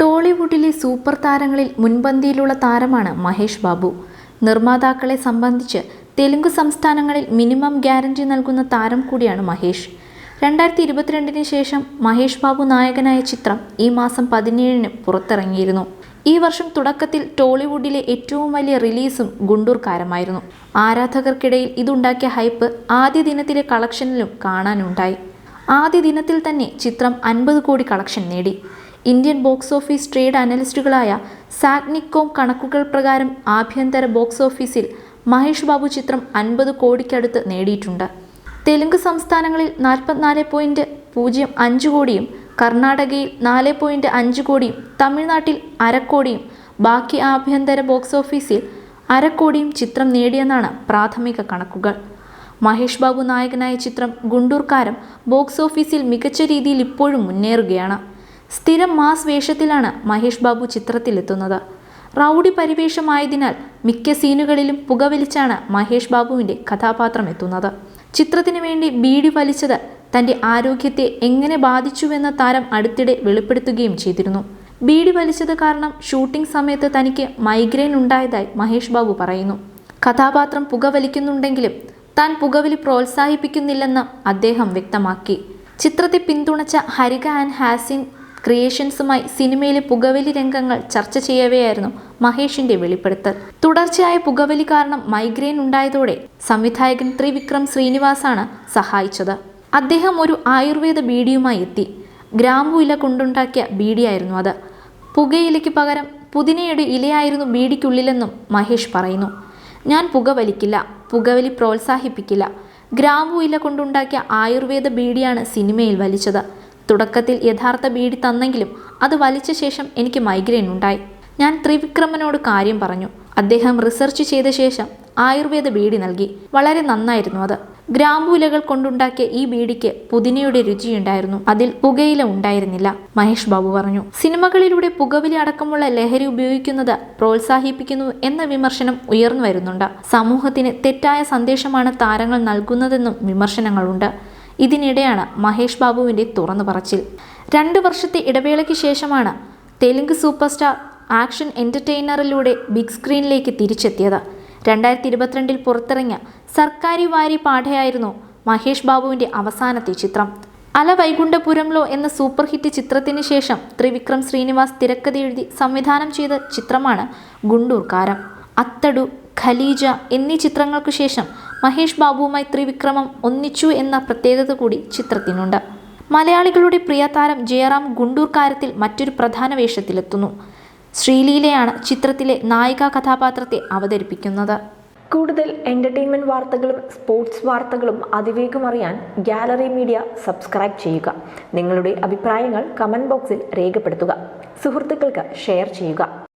ടോളിവുഡിലെ super താരങ്ങളിൽ മുൻപന്തിയിലുള്ള താരമാണ് മഹേഷ് ബാബു. നിർമ്മാതാക്കളെ സംബന്ധിച്ച് തെലുങ്ക് സംസ്ഥാനങ്ങളിൽ മിനിമം ഗ്യാരണ്ടി നൽകുന്ന താരം കൂടിയാണ് മഹേഷ്. രണ്ടായിരത്തി ഇരുപത്തിരണ്ടിന് ശേഷം മഹേഷ് ബാബു നായകനായ ചിത്രം ഈ മാസം പതിനേഴിന് പുറത്തിറങ്ങിയിരുന്നു. ഈ വർഷം തുടക്കത്തിൽ ടോളിവുഡിലെ ഏറ്റവും വലിയ റിലീസും ഗുണ്ടൂർക്കാരമായിരുന്നു. ആരാധകർക്കിടയിൽ ഇതുണ്ടാക്കിയ ഹൈപ്പ് ആദ്യ ദിനത്തിലെ കളക്ഷനിലും കാണാനുണ്ടായി. ആദ്യ ദിനത്തിൽ തന്നെ ചിത്രം അൻപത് കോടി കളക്ഷൻ നേടി. ഇന്ത്യൻ ബോക്സ് ഓഫീസ് ട്രേഡ് അനലിസ്റ്റുകളായ സാഗ്നിക്കോം കണക്കുകൾ പ്രകാരം ആഭ്യന്തര ബോക്സ് ഓഫീസിൽ മഹേഷ് ബാബു ചിത്രം അൻപത് കോടിക്കടുത്ത് നേടിയിട്ടുണ്ട്. തെലുങ്ക് സംസ്ഥാനങ്ങളിൽ നാൽപ്പത്തിനാല് പോയിന്റ് പൂജ്യം അഞ്ച് കോടിയും കർണാടകയിൽ നാല് പോയിന്റ് അഞ്ച് കോടിയും തമിഴ്നാട്ടിൽ അരക്കോടിയും ബാക്കി ആഭ്യന്തര ബോക്സ് ഓഫീസിൽ അരക്കോടിയും ചിത്രം നേടിയെന്നാണ് പ്രാഥമിക കണക്കുകൾ. മഹേഷ് ബാബു നായകനായ ചിത്രം ഗുണ്ടൂർക്കാരം ബോക്സ് ഓഫീസിൽ മികച്ച രീതിയിൽ ഇപ്പോഴും മുന്നേറുകയാണ്. സ്ഥിരം മാസ് വേഷത്തിലാണ് മഹേഷ് ബാബു ചിത്രത്തിലെത്തുന്നത്. റൗഡി പരിവേഷമായതിനാൽ മിക്ക സീനുകളിലും പുകവലിച്ചാണ് മഹേഷ് ബാബുവിന്റെ കഥാപാത്രം എത്തുന്നത് ചിത്രത്തിന് വേണ്ടി ബീഡി വലിച്ചത് തന്റെ ആരോഗ്യത്തെ എങ്ങനെ ബാധിച്ചുവെന്ന താരം അടുത്തിടെ വെളിപ്പെടുത്തുകയും ചെയ്തിരുന്നു. ബീഡി വലിച്ചത് കാരണം ഷൂട്ടിംഗ് സമയത്ത് തനിക്ക് മൈഗ്രെയിൻ ഉണ്ടായതായി മഹേഷ് ബാബു പറയുന്നു. കഥാപാത്രം പുകവലിക്കുന്നുണ്ടെങ്കിലും താൻ പുകവലി പ്രോത്സാഹിപ്പിക്കുന്നില്ലെന്ന് അദ്ദേഹം വ്യക്തമാക്കി. ചിത്രത്തെ പിന്തുണച്ച ഹരിക ആൻഡ് ഹാസിൻ ക്രിയേഷൻസുമായി സിനിമയിലെ പുകവലി രംഗങ്ങൾ ചർച്ച ചെയ്യവെയായിരുന്നു മഹേഷിന്റെ വെളിപ്പെടുത്തൽ. തുടർച്ചയായ പുകവലി കാരണം മൈഗ്രെയിൻ ഉണ്ടായതോടെ സംവിധായകൻ ത്രിവിക്രം ശ്രീനിവാസാണ് സഹായിച്ചത്. അദ്ദേഹം ഒരു ആയുർവേദ ബീഡിയുമായി എത്തി. ഗ്രാമ്പു ഇല കൊണ്ടുണ്ടാക്കിയ ബീഡിയായിരുന്നു അത്. പുകയിലയ്ക്ക് പകരം പുതിനയുടെ ഇലയായിരുന്നു ബീഡിക്കുള്ളിലെന്നും മഹേഷ് പറയുന്നു. ഞാൻ പുകവലിക്കില്ല പുകവലി പ്രോത്സാഹിപ്പിക്കില്ല. ഗ്രാമ്പു ഇല കൊണ്ടുണ്ടാക്കിയ ആയുർവേദ ബീഡിയാണ് സിനിമയിൽ വലിച്ചത്. തുടക്കത്തിൽ യഥാർത്ഥ ബീഡി തന്നെങ്കിലും അത് വലിച്ച ശേഷം എനിക്ക് മൈഗ്രെയിൻ ഉണ്ടായി. ഞാൻ ത്രിവിക്രമനോട് കാര്യം പറഞ്ഞു. അദ്ദേഹം റിസർച്ച് ചെയ്ത ശേഷം ആയുർവേദ ബീഡി നൽകി. വളരെ നന്നായിരുന്നു അത്. ഗ്രാമ്പൂലകൾ കൊണ്ടുണ്ടാക്കിയ ഈ ബീഡിക്ക് പുതിനയുടെ രുചിയുണ്ടായിരുന്നു. അതിൽ പുകയില ഉണ്ടായിരുന്നില്ല മഹേഷ് ബാബു പറഞ്ഞു. സിനിമകളിലൂടെ പുകവലി അടക്കമുള്ള ലഹരി ഉപയോഗിക്കുന്നത് പ്രോത്സാഹിപ്പിക്കുന്നു എന്ന വിമർശനം ഉയർന്നു വരുന്നുണ്ട്. സമൂഹത്തിന് തെറ്റായ സന്ദേശമാണ് താരങ്ങൾ നൽകുന്നതെന്നും വിമർശനങ്ങളുണ്ട്. ഇതിനിടെയാണ് മഹേഷ് ബാബുവിന്റെ തുറന്നു പറച്ചിൽ. രണ്ട് വർഷത്തെ ഇടവേളയ്ക്ക് ശേഷമാണ് തെലുങ്ക് സൂപ്പർ സ്റ്റാർ ആക്ഷൻ എന്റർടൈനറിലൂടെ ബിഗ് സ്ക്രീനിലേക്ക് തിരിച്ചെത്തിയത്. രണ്ടായിരത്തി ഇരുപത്തിരണ്ടിൽ പുറത്തിറങ്ങിയ സർക്കാരി വാരി പാഠയായിരുന്നു മഹേഷ് ബാബുവിന്റെ അവസാനത്തെ ചിത്രം. അല വൈകുണ്ഠപുരംലോ എന്ന സൂപ്പർ ഹിറ്റ് ചിത്രത്തിന് ശേഷം ത്രിവിക്രം ശ്രീനിവാസ് തിരക്കഥ എഴുതി സംവിധാനം ചെയ്ത ചിത്രമാണ് ഗുണ്ടൂർക്കാരം അത്തടു ഖലീജ എന്നീ ചിത്രങ്ങൾക്കു ശേഷം മഹേഷ് ബാബുവുമായി ത്രിവിക്രമം ഒന്നിച്ചു എന്ന പ്രത്യേകത കൂടി ചിത്രത്തിനുണ്ട്. മലയാളികളുടെ പ്രിയ താരം ജയറാം ഗുണ്ടൂർക്കാരത്തിൽ മറ്റൊരു പ്രധാന വേഷത്തിലെത്തുന്നു. ശ്രീലീലയാണ് ചിത്രത്തിലെ നായികാ കഥാപാത്രത്തെ അവതരിപ്പിക്കുന്നത്. കൂടുതൽ എന്റർടൈൻമെന്റ് വാർത്തകളും സ്പോർട്സ് വാർത്തകളും അതിവേഗം അറിയാൻ ഗാലറി മീഡിയ സബ്സ്ക്രൈബ് ചെയ്യുക. നിങ്ങളുടെ അഭിപ്രായങ്ങൾ കമന്റ് ബോക്സിൽ രേഖപ്പെടുത്തുക. സുഹൃത്തുക്കൾക്ക് ഷെയർ ചെയ്യുക.